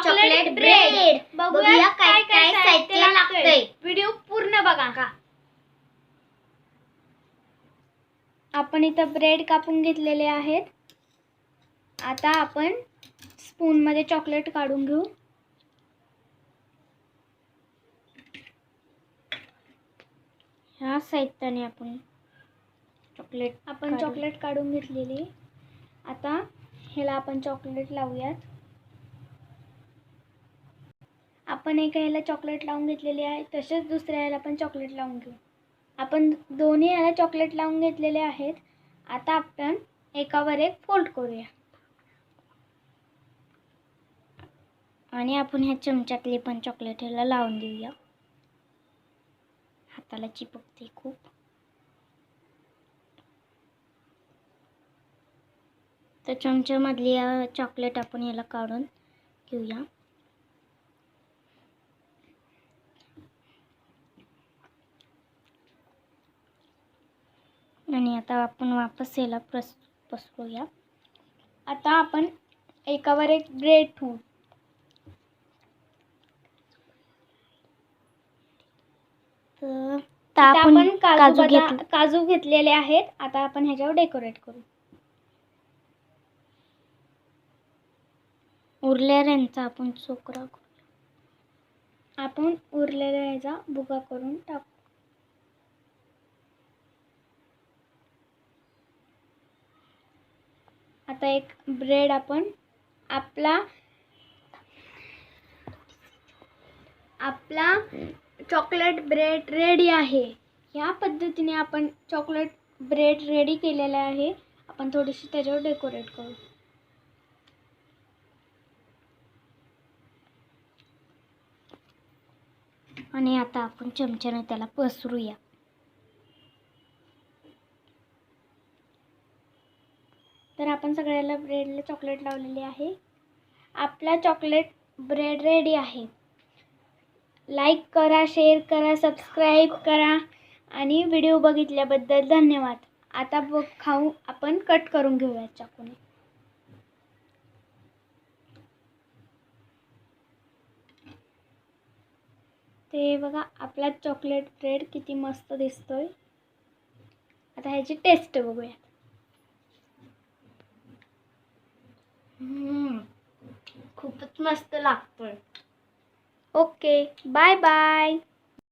Chocolate bread. बघूया काय काय साहित्य लागतंय. व्हिडिओ पूर्ण बघा. का? आपण इथं ब्रेड कापून घेतलेले आहेत. आता आपण स्पून मध्ये चॉकलेट काढून घेऊ. ह्या साहित्याने आपण चॉकलेट आपण चॉकलेट काढून घेतलेली. आता ह्याला आपण चॉकलेट लावूयात. आपण एका ह्याला चॉकलेट लावून घेतलेली आहे तसेच दुसऱ्या ह्याला पण चॉकलेट लावून घेऊ. आपण दोन्ही ह्याला चॉकलेट लावून घेतलेले आहेत. आता आपण एकावर एक फोल्ड करूया. आणि आपण ह्या चमच्यातले पण चॉकलेट ह्याला लावून देऊया. हाताला चिपकते खूप. तर चमच्यामधली चॉकलेट आपण याला काढून घेऊया. आणि आता आपण वापस याला प्रस पसरूया. आता आपण एकावर एक ब्रेड ठेवू. तर आपण काजू घेतले. काजू घेतलेले आहेत. आता आपण ह्याच्यावर डेकोरेट करू. उरलेल्यांचा आपण चोकरा करू. आपण उरलेल्या ह्याचा बुगा करून टाकू. आता एक ब्रेड आपण आपला आपला चॉकलेट ब्रेड रेडी आहे. या पद्धतीने आपण चॉकलेट ब्रेड रेडी केलेला आहे. आपण थोडीशी त्याच्यावर डेकोरेट करू. आणि आता आपण चमच्याने त्याला पसरूया. तर आपण सगळ्याला ब्रेडला चॉकलेट लावलेली आहे. आपला चॉकलेट ब्रेड रेडी आहे. लाईक करा शेअर करा सबस्क्राईब करा आणि व्हिडिओ बघितल्याबद्दल धन्यवाद. आता बघ खाऊ आपण कट करून घेऊया चाकूने. ते बघा आपला चॉकलेट ब्रेड किती मस्त दिसतोय. आता ह्याची टेस्ट बघूया. खूपच मस्त लागतोय. Okay bye bye.